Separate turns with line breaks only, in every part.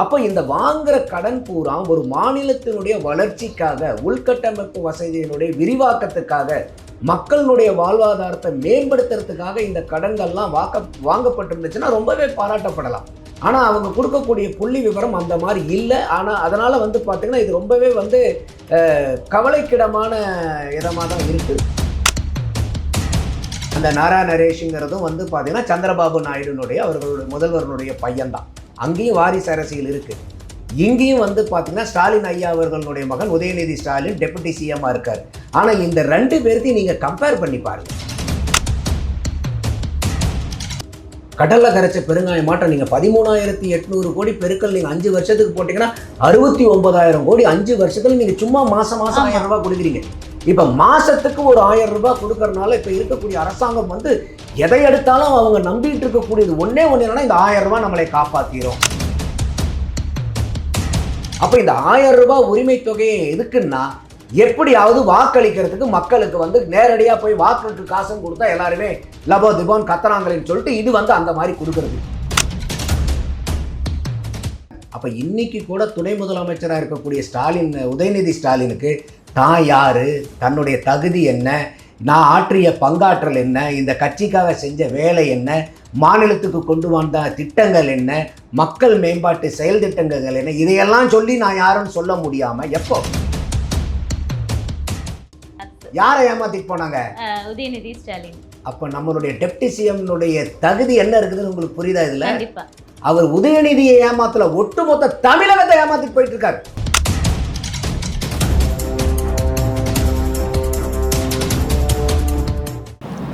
அப்போ இந்த வாங்குற கடன் பூரா ஒரு மாநிலத்தினுடைய வளர்ச்சிக்காக உள்கட்டமைப்பு வசதியினுடைய விரிவாக்கத்துக்காக மக்களுடைய வாழ்வாதாரத்தை மேம்படுத்துறதுக்காக இந்த கடன்கள்லாம் வாக்க வாங்கப்பட்டிருந்துச்சுன்னா ரொம்பவே பாராட்டப்படலாம். ஆனால் அவங்க கொடுக்கக்கூடிய புள்ளி விவரம் அந்த மாதிரி இல்லை. ஆனால் அதனால் வந்து பார்த்திங்கன்னா இது ரொம்பவே வந்து கவலைக்கிடமான இடமாக தான் இருக்குது அந்த நாரா நரேஷுங்கிறதும் வந்து பார்த்திங்கன்னா சந்திரபாபு நாயுடுனுடைய அவர்களுடைய முதல்வருடைய பையன்தான். அங்கேயும் வாரிசு அரசியல் இருக்கு. இங்கேயும் வந்து பார்த்தீங்கன்னா ஸ்டாலின் ஐயா அவர்களுடைய மகன் உதயநிதி ஸ்டாலின் டெபுட்டி சிஎம்மாக இருக்கார். ஆனால் இந்த ரெண்டு பேர்த்தையும் நீங்கள் கம்பேர் பண்ணி பாருங்கள் கடல்ல கரைச்ச பெருங்காயம் மாட்டம் நீங்கள் பதிமூணாயிரத்தி எட்நூறு கோடி பெருக்கல் நீங்கள் அஞ்சு வருஷத்துக்கு போட்டிங்கன்னா அறுபத்தி ஒன்பதாயிரம் கோடி அஞ்சு வருஷத்துல நீங்கள் சும்மா மாசம் மாசம் ஆயிரம் ரூபாய் கொடுக்குறீங்க. இப்போ மாசத்துக்கு ஒரு ஆயிரம் ரூபாய் கொடுக்கறனால இப்போ இருக்கக்கூடிய அரசாங்கம் வந்து எதை எடுத்தாலும் அவங்க நம்பிட்டு இருக்கக்கூடியது ஒன்றே ஒன்று என்னன்னா இந்த ஆயிரம் ரூபாய் நம்மளை காப்பாத்திரும். அப்போ இந்த ஆயிரம் ரூபாய் உரிமை தொகையை எதுக்குன்னா எப்படியாவது வாக்களிக்கிறதுக்கு மக்களுக்கு வந்து நேரடியாக போய் வாக்குக்கு காசும் கொடுத்தா எல்லாருமே லபோ திபோன் கத்துறாங்களேன்னு சொல்லிட்டு இது வந்து அந்த மாதிரி கொடுக்குறது. அப்போ இன்னைக்கு கூட துணை முதலமைச்சராக இருக்கக்கூடிய ஸ்டாலின் உதயநிதி ஸ்டாலினுக்கு தான் யாரு? தன்னுடைய தகுதி என்ன? நான் ஆற்றிய பங்காற்றல் என்ன? இந்த கட்சிக்காக செஞ்ச வேலை என்ன? மாநிலத்துக்கு கொண்டு வந்த திட்டங்கள் என்ன? மக்கள் மேம்பாட்டு செயல் திட்டங்கள் என்ன? இதையெல்லாம் சொல்லி நான் யாருன்னு சொல்ல முடியாம எப்போ? யாரை ஏமாத்திட்டு போனாங்க?
உதயநிதி ஸ்டாலின்.
அப்போ நம்மளுடைய டெப்டி சிஎம்னுடைய தகுதி என்ன இருக்குதுன்னு உங்களுக்கு புரியுதா இதுல? அவர் உதயநிதியை ஏமாத்தல ஒட்டுமொத்த தமிழகத்தை ஏமாத்திட்டு போயிட்டு இருக்காரு.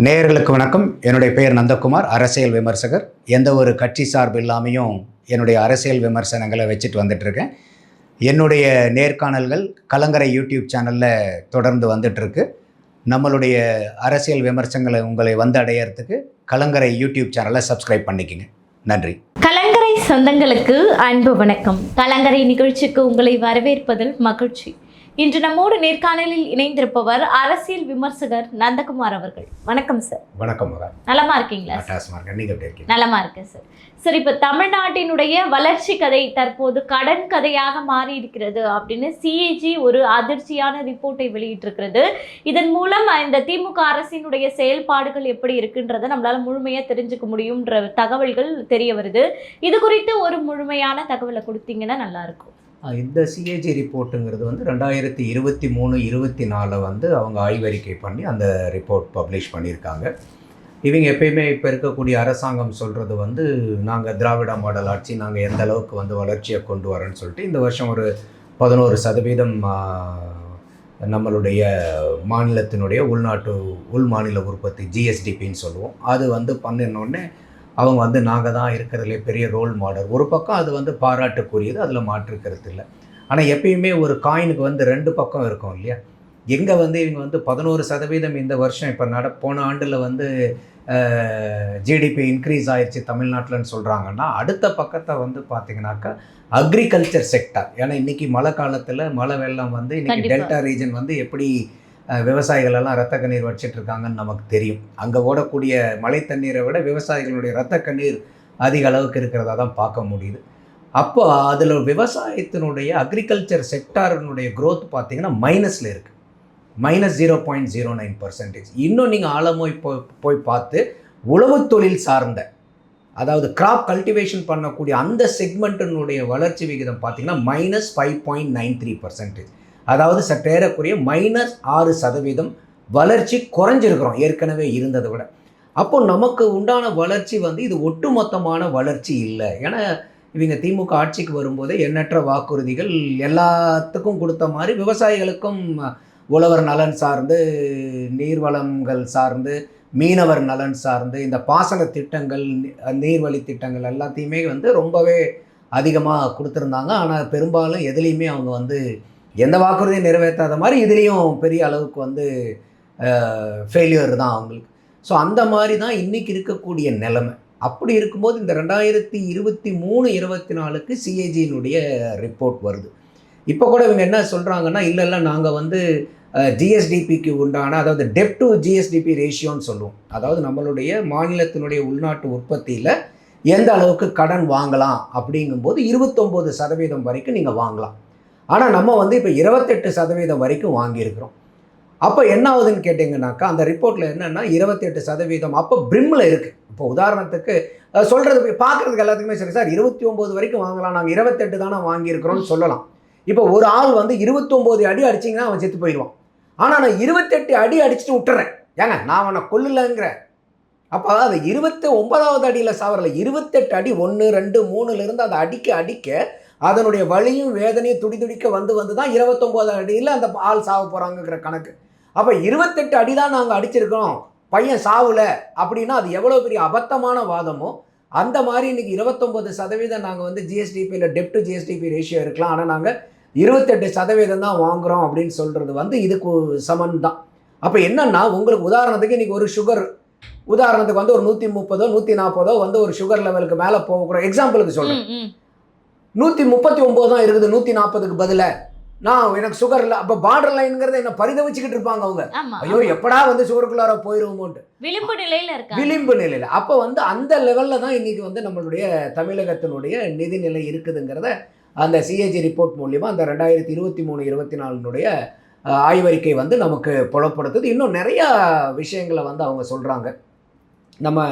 நேயர்களுக்கு வணக்கம். என்னுடைய பெயர் நந்தகுமார் அரசியல் விமர்சகர். எந்த ஒரு கட்சி சார்பு இல்லாமையும் என்னுடைய அரசியல் விமர்சனங்களை வச்சுட்டு வந்துட்டு இருக்கேன் என்னுடைய நேர்காணல்கள் கலங்கரை யூடியூப் சேனலில் தொடர்ந்து வந்துட்டுருக்கு. நம்மளுடைய அரசியல் விமர்சனங்களை உங்களை வந்து அடையறதுக்கு கலங்கரை யூடியூப் சேனலை சப்ஸ்கிரைப் பண்ணிக்கங்க. நன்றி.
கலங்கரை சொந்தங்களுக்கு அன்பு வணக்கம். கலங்கரை நிகழ்ச்சிக்கு உங்களை வரவேற்பதில் மகிழ்ச்சி. இன்று நம்மோடு நேர்காணலில் இணைந்திருப்பவர் அரசியல் விமர்சகர் நந்தகுமார் அவர்கள். வணக்கம் சார்
வணக்கம்
நலமா இருக்கீங்களா நலமா இருக்கேன் சார் சார் இப்போ தமிழ்நாட்டினுடைய வளர்ச்சி கதை தற்போது கடன் கதையாக மாறி இருக்கிறது அப்படின்னு சிஏஜி ஒரு அதிர்ச்சியான ரிப்போர்ட்டை வெளியிட்டிருக்கிறது. இதன் மூலம் இந்த திமுக அரசினுடைய செயல்பாடுகள் எப்படி இருக்குன்றதை நம்மளால முழுமையா தெரிஞ்சுக்க முடியும்ன்ற தகவல்கள் தெரிய வருது. இது குறித்து ஒரு முழுமையான தகவலை கொடுத்தீங்கன்னா நல்லா இருக்கும்.
இந்த சிஏஜி ரிப்போர்ட்டுங்கிறது வந்து ரெண்டாயிரத்தி இருபத்தி மூணு இருபத்தி நாலில் வந்து அவங்க ஆய்வறிக்கை பண்ணி அந்த ரிப்போர்ட் பப்ளிஷ் பண்ணியிருக்காங்க. இவங்க எப்பயுமே இப்போ இருக்கக்கூடிய அரசாங்கம் சொல்கிறது வந்து நாங்கள் திராவிட மாடல் ஆட்சி நாங்கள் எந்த அளவுக்கு வந்து வளர்ச்சியை கொண்டு வரோன்னு சொல்லிட்டு இந்த வருஷம் ஒரு பதினோரு சதவீதம் நம்மளுடைய மாநிலத்தினுடைய உள்நாட்டு உள் மாநில உற்பத்தி ஜிஎஸ்டிபின்னு சொல்லுவோம். அது வந்து பண்ணினோடனே அவங்க வந்து நாங்கள் தான் இருக்கிறதுலே பெரிய ரோல் மாடல் ஒரு பக்கம் அது வந்து பாராட்டுக்குரியது அதில் மாற்றுக்கிறது இல்லை. ஆனால் எப்பயுமே ஒரு காயினுக்கு வந்து ரெண்டு பக்கம் இருக்கும் இல்லையா? எங்கே வந்து இவங்க வந்து பதினோரு சதவீதம் இந்த வருஷம் இப்போ நட போன ஆண்டில் வந்து ஜிடிபி இன்க்ரீஸ் ஆயிடுச்சு தமிழ்நாட்டில்னு சொல்கிறாங்கன்னா அடுத்த பக்கத்தை வந்து பார்த்தீங்கன்னாக்கா அக்ரிகல்ச்சர் செக்டர் ஏன்னா இன்றைக்கி மழை காலத்தில் மழை வெள்ளம் வந்து இன்றைக்கி. டெல்டா ரீஜன் வந்து எப்படி விவசாயிகளெல்லாம் விவசாயிகள் எல்லாம் ரத்த கண்ணீர் வச்சிட்டு இருக்காங்கன்னு நமக்கு தெரியும். அங்கே ஓடக்கூடிய மழை தண்ணீரை விட விவசாயிகளுடைய ரத்த கண்ணீர் அதிக அளவுக்கு இருக்கிறதா தான் பார்க்க முடியுது. அப்போ அதில் விவசாயத்தினுடைய அக்ரிகல்ச்சர் செக்டாரினுடைய க்ரோத் பார்த்தீங்கன்னா மைனஸில் இருக்குது minus zero point zero nine percentage இன்னும் நீங்கள் ஆழமோய் போய் போய் பார்த்து உழவுத் தொழில் சார்ந்த அதாவது கிராப் கல்டிவேஷன் பண்ணக்கூடிய அந்த செக்மெண்ட்டினுடைய வளர்ச்சி விகிதம் பார்த்தீங்கன்னா minus five point nine three percentage அதாவது சற்றேறக்குரிய மைனஸ் ஆறு சதவீதம் வளர்ச்சி குறைஞ்சிருக்கிறோம் ஏற்கனவே இருந்ததை விட. அப்போ நமக்கு உண்டான வளர்ச்சி வந்து இது ஒட்டுமொத்தமான வளர்ச்சி இல்லை. ஏன்னா இவங்க திமுக ஆட்சிக்கு வரும்போதே எண்ணற்ற வாக்குறுதிகள் எல்லாத்துக்கும் கொடுத்த மாதிரி விவசாயிகளுக்கும் உழவர் நலன் சார்ந்து நீர்வளங்கள் சார்ந்து மீனவர் நலன் சார்ந்து இந்த பாசன திட்டங்கள் நீர்வழி திட்டங்கள் எல்லாத்தையுமே வந்து ரொம்பவே அதிகமாக கொடுத்துருந்தாங்க. ஆனால் பெரும்பாலும் எதுலேயுமே அவங்க வந்து எந்த வாக்குறுதியும் நிறைவேற்றாத மாதிரி இதுலேயும் பெரிய அளவுக்கு வந்து ஃபெயிலியர் தான் அவங்களுக்கு. ஸோ அந்த மாதிரி தான் இன்றைக்கி இருக்கக்கூடிய நிலைமை. அப்படி இருக்கும்போது இந்த ரெண்டாயிரத்தி இருபத்தி மூணு இருபத்தி நாலுக்கு சிஏஜியினுடைய ரிப்போர்ட் வருது. இப்போ கூட இவங்க என்ன சொல்கிறாங்கன்னா இல்லை இல்லை நாங்கள் வந்து ஜிஎஸ்டிபிக்கு உண்டான அதாவது டெப் டு ஜிஎஸ்டிபி ரேஷியோன்னு சொல்லுவோம். அதாவது நம்மளுடைய மாநிலத்தினுடைய உள்நாட்டு உற்பத்தியில் எந்த அளவுக்கு கடன் வாங்கலாம்? அப்படிங்கும்போது இருபத்தொம்போது சதவீதம் வரைக்கும் நீங்கள் வாங்கலாம். ஆனால் நம்ம வந்து இப்போ இருபத்தெட்டு சதவீதம் வரைக்கும் வாங்கியிருக்கிறோம். அப்போ என்ன ஆகுதுன்னு கேட்டிங்கனாக்கா அந்த ரிப்போர்ட்டில் என்னென்னா இருபத்தெட்டு சதவீதம். அப்போ பிரிம்மில் இருக்குது இப்போ உதாரணத்துக்கு சொல்கிறது போய் பார்க்குறதுக்கு எல்லாத்துக்குமே சரி சார் இருபத்தி ஒம்பது வரைக்கும் வாங்கலாம். நாங்கள் இருபத்தெட்டு தானே வாங்கியிருக்கிறோம்னு சொல்லலாம். இப்போ ஒரு ஆள் வந்து இருபத்தொம்போது அடி அடிச்சிங்கன்னா அவன் செத்து போயிடுவான். ஆனால் நான் இருபத்தெட்டு அடி அடிச்சுட்டு விட்டுறேன் ஏங்க நான் அவனை கொல்லலைங்கிறேன். அப்போ அது இருபத்தி ஒன்பதாவது அடியில் சாவரில். இருபத்தெட்டு அடி ஒன்று ரெண்டு மூணுலேருந்து அதை அடிக்க அடிக்க அதனுடைய வலியும் வேதனையும் துடிதுடிக்க வந்து வந்து தான் இருபத்தொம்போது அடியில் அந்த ஆள் சாவ போகிறாங்கங்கிற கணக்கு. அப்போ இருபத்தெட்டு அடி தான் நாங்கள் அடிச்சிருக்கோம். பையன் சாவல அப்படின்னா அது எவ்வளோ பெரிய அபத்தமான வாதமோ அந்த மாதிரி இன்னைக்கு இருபத்தொம்போது சதவீதம் நாங்கள் வந்து ஜிஎஸ்டிபியில் டெப்ட் டு ஜிஎஸ்டிபி ரேஷியோ இருக்கலாம். ஆனால் நாங்கள் இருபத்தெட்டு சதவீதம் தான் வாங்குகிறோம் அப்படின்னு சொல்கிறது வந்து இதுக்கு சமன் தான். அப்போ என்னன்னா உங்களுக்கு உதாரணத்துக்கு இன்றைக்கி ஒரு சுகர் உதாரணத்துக்கு வந்து ஒரு நூற்றி முப்பதோ நூற்றி நாற்பதோ வந்து ஒரு சுகர் லெவலுக்கு மேலே போகக்கூடாது. எக்ஸாம்பிளுக்கு சொல்கிறேன் நூற்றி முப்பத்தி ஒம்பது தான் இருக்குது நூற்றி நாற்பதுக்கு பதிலாக நான் எனக்கு சுகர் இல்லை அப்போ பார்டர் லைனுங்கிறத என்ன பரிதவிச்சுக்கிட்டு இருப்பாங்க அவங்க. ஐயோ எப்படா வந்து சுகருக்குள்ளார போயிருவோமோன்ட்டு.
விளிம்பு நிலையில இருக்காங்க.
விளிம்பு நிலையில். அப்போ வந்து அந்த லெவலில் தான் இன்னைக்கு வந்து நம்மளுடைய தமிழகத்தினுடைய நிதிநிலை இருக்குதுங்கிறத அந்த சிஏஜி ரிப்போர்ட் மூலியமாக அந்த ரெண்டாயிரத்தி இருபத்தி மூணு இருபத்தி நாலுனுடைய ஆய்வறிக்கை வந்து நமக்கு புலப்படுத்துது. இன்னும் நிறையா விஷயங்களை வந்து அவங்க சொல்கிறாங்க நம்ம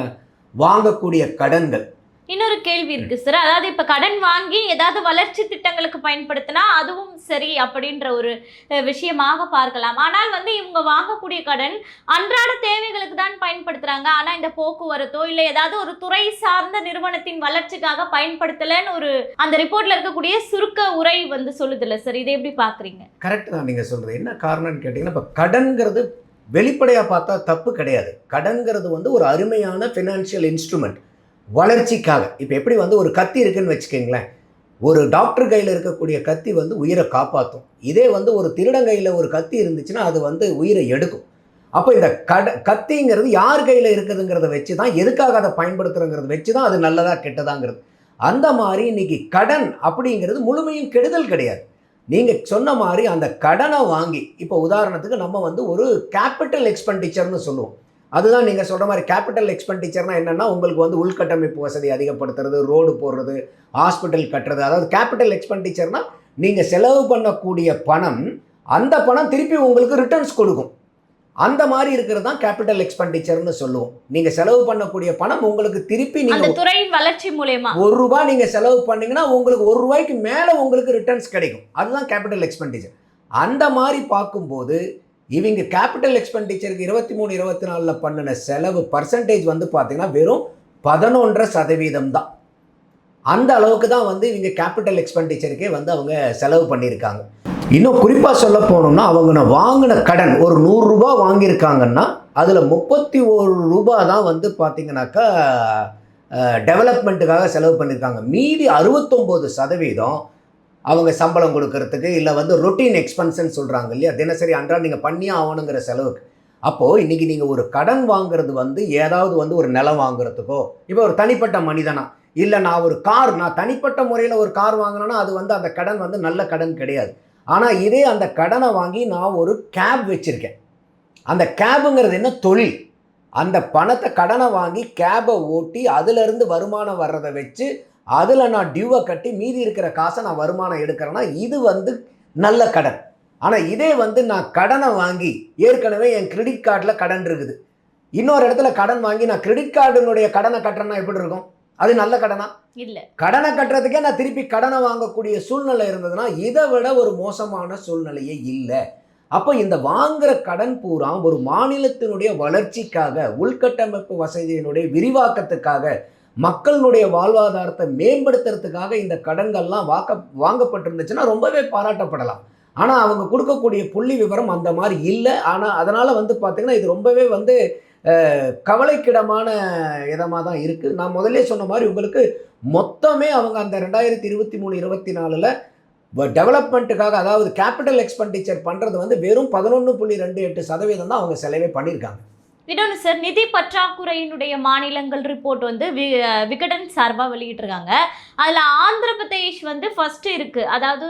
வாங்கக்கூடிய கடன்கள்
இன்னொரு கேள்வி இருக்கு சார் அதாவது இப்ப கடன் வாங்கி ஏதாவது வளர்ச்சி திட்டங்களுக்கு பயன்படுத்தினா அதுவும் சரி அப்படின்ற ஒரு விஷயமாக பார்க்கலாம். ஆனால் வந்து இவங்க வாங்கக்கூடிய கடன் அன்றாட தேவைகளுக்கு தான் பயன்படுத்துறாங்க. ஆனா இந்த போக்குவரத்தோ இல்ல ஏதாவது ஒரு துறை சார்ந்த நிறுவனத்தின் வளர்ச்சிக்காக பயன்படுத்தலன்னு ஒரு அந்த ரிப்போர்ட்ல இருக்கக்கூடிய சுருக்க உரை வந்து சொல்லுதுல்ல சார் இதை எப்படி பாக்குறீங்க?
கரெக்ட் தான் நீங்கள் சொல்கிறது என்ன காரணம்னு கேட்டிங்கன்னா இப்போ கடன்கிறது வெளிப்படையாக பார்த்தா தப்பு கிடையாது. கடன்கிறது வந்து ஒரு அருமையான ஃபினான்ஷியல் இன்ஸ்ட்ருமெண்ட் வளர்ச்சிக்காக. இப்போ எப்படி வந்து ஒரு கத்தி இருக்குன்னு வச்சுக்கோங்களேன். ஒரு டாக்டர் கையில் இருக்கக்கூடிய கத்தி வந்து உயிரை காப்பாற்றும் இதே வந்து ஒரு திருடன் கையில் ஒரு கத்தி இருந்துச்சுன்னா அது வந்து உயிரை எடுக்கும். அப்போ இந்த கட கத்திங்கிறது யார் கையில் இருக்குதுங்கிறத வச்சு தான் எதுக்காக அதை பயன்படுத்துகிறங்கிறத வச்சு தான் அது நல்லதாக கெட்டதாங்கிறது. அந்த மாதிரி இன்னைக்கு கடன் அப்படிங்கிறது முழுமையும் கெடுதல் கிடையாது. நீங்கள் சொன்ன மாதிரி அந்த கடனை வாங்கி இப்போ உதாரணத்துக்கு நம்ம வந்து ஒரு கேபிட்டல் எக்ஸ்பெண்டிச்சர்னு சொல்லுவோம். அதுதான் நீங்கள் சொல்கிற மாதிரி கேபிட்டல் எக்ஸ்பெண்டிச்சர்னா என்னென்னா உங்களுக்கு வந்து உள்கட்டமைப்பு வசதி அதிகப்படுத்துறது ரோடு போடுறது ஹாஸ்பிட்டல் கட்டுறது. அதாவது கேபிட்டல் எக்ஸ்பெண்டிச்சர்னா நீங்கள் செலவு பண்ணக்கூடிய பணம் அந்த பணம் திருப்பி உங்களுக்கு ரிட்டர்ன்ஸ் கொடுக்கும். அந்த மாதிரி இருக்கிறது தான் கேபிட்டல் எக்ஸ்பெண்டிச்சர்னு சொல்லுவோம். நீங்கள் செலவு பண்ணக்கூடிய பணம் உங்களுக்கு திருப்பி நீங்கள்
துறை வளர்ச்சி மூலயமா.
ஒரு ரூபாய் நீங்கள் செலவு பண்ணீங்கன்னா உங்களுக்கு ஒரு ரூபாய்க்கு மேலே உங்களுக்கு ரிட்டர்ன்ஸ் கிடைக்கும். அதுதான் கேபிட்டல் எக்ஸ்பெண்டிச்சர் அந்த மாதிரி பார்க்கும்போது இவங்க கேபிட்டல் எக்ஸ்பெண்டிச்சருக்கு இருபத்தி மூணு இருபத்தி நாலில் பண்ணின செலவு பர்சன்டேஜ் வந்து பார்த்தீங்கன்னா வெறும் பதினொன்றரை சதவீதம் தான். அந்த அளவுக்கு தான் வந்து இவங்க கேபிட்டல் எக்ஸ்பெண்டிச்சருக்கே வந்து அவங்க செலவு பண்ணியிருக்காங்க. இன்னும் குறிப்பாக சொல்ல போனோம்னா அவங்க வாங்கின கடன் ஒரு நூறுரூபா வாங்கியிருக்காங்கன்னா அதில் முப்பத்தி ஒரு ரூபா தான் வந்து பார்த்திங்கனாக்கா டெவலப்மெண்ட்டுக்காக செலவு பண்ணியிருக்காங்க. மீதி அறுபத்தொம்போது சதவீதம் அவங்க சம்பளம் கொடுக்கறதுக்கு இல்லை வந்து ரொட்டீன் எக்ஸ்பென்ஸ்ன்னு சொல்கிறாங்க இல்லையா? தினசரி அன்றாட நீங்கள் பண்ணியே ஆகணுங்கிற செலவுக்கு. அப்போது இன்றைக்கி நீங்கள் ஒரு கடன் வாங்குறது வந்து ஏதாவது வந்து ஒரு நிலம் வாங்குறதுக்கோ இப்போ ஒரு தனிப்பட்ட மனிதனா இல்லை நான் ஒரு கார் நான் தனிப்பட்ட முறையில் ஒரு கார் வாங்கினேன்னா அது வந்து அந்த கடன் வந்து நல்ல கடன் கிடையாது. ஆனால் இதே அந்த கடனை வாங்கி நான் ஒரு கேப் வச்சுருக்கேன். அந்த கேபுங்கிறது என்ன? தொழில். அந்த பணத்தை கடனை வாங்கி கேபை ஓட்டி அதிலிருந்து வருமானம் வர்றதை வச்சு அதில் நான் டியூவை கட்டி மீதி இருக்கிற காசை நான் வருமானம் எடுக்கிறேன்னா இது வந்து நல்ல கடன். ஆனால் இதே வந்து நான் கடனை வாங்கி ஏற்கனவே என் கிரெடிட் கார்டில் கடன் இருக்குது. இன்னொரு இடத்துல கடன் வாங்கி நான் கிரெடிட் கார்டினுடைய கடனை கட்டுறேன்னா எப்படி இருக்கும்? அது நல்ல கடனா?
இல்ல.
கடனை கட்டுறதுக்கே நான் திருப்பி கடனை வாங்கக்கூடிய சூழ்நிலை இருந்ததுன்னா இதை விட ஒரு மோசமான சூழ்நிலையே இல்லை. அப்போ இந்த வாங்குற கடன் பூரா ஒரு மாநிலத்தினுடைய வளர்ச்சிக்காக உள்கட்டமைப்பு வசதியினுடைய விரிவாக்கத்துக்காக மக்களுடைய வாழ்வாதாரத்தை மேம்படுத்துறதுக்காக இந்த கடன்கள்லாம் வாக்க வாங்கப்பட்டிருந்துச்சுன்னா ரொம்பவே பாராட்டப்படலாம். ஆனால் அவங்க கொடுக்கக்கூடிய புள்ளி விவரம் அந்த மாதிரி இல்லை. ஆனால் அதனால் வந்து பார்த்திங்கன்னா இது ரொம்பவே வந்து கவலைக்கிடமான இதமாக தான் இருக்குது நான் முதல்ல சொன்ன மாதிரி உங்களுக்கு மொத்தமே அவங்க அந்த ரெண்டாயிரத்தி இருபத்தி மூணு இருபத்தி நாலில் டெவலப்மெண்ட்டுக்காக அதாவது கேபிட்டல் எக்ஸ்பெண்டிச்சர் பண்ணுறது வந்து வெறும் பதினொன்று புள்ளி ரெண்டு எட்டு சதவீதம் தான் அவங்க செலவே பண்ணியிருக்காங்க.
இன்னொன்று சார் நிதி பற்றாக்குறையினுடைய மாநிலங்கள் ரிப்போர்ட் வந்து வி- விகடன் சார்பாக வெளியிட்டிருக்காங்க. அதில் ஆந்திர பிரதேஷ் வந்து ஃபஸ்ட்டு இருக்குது அதாவது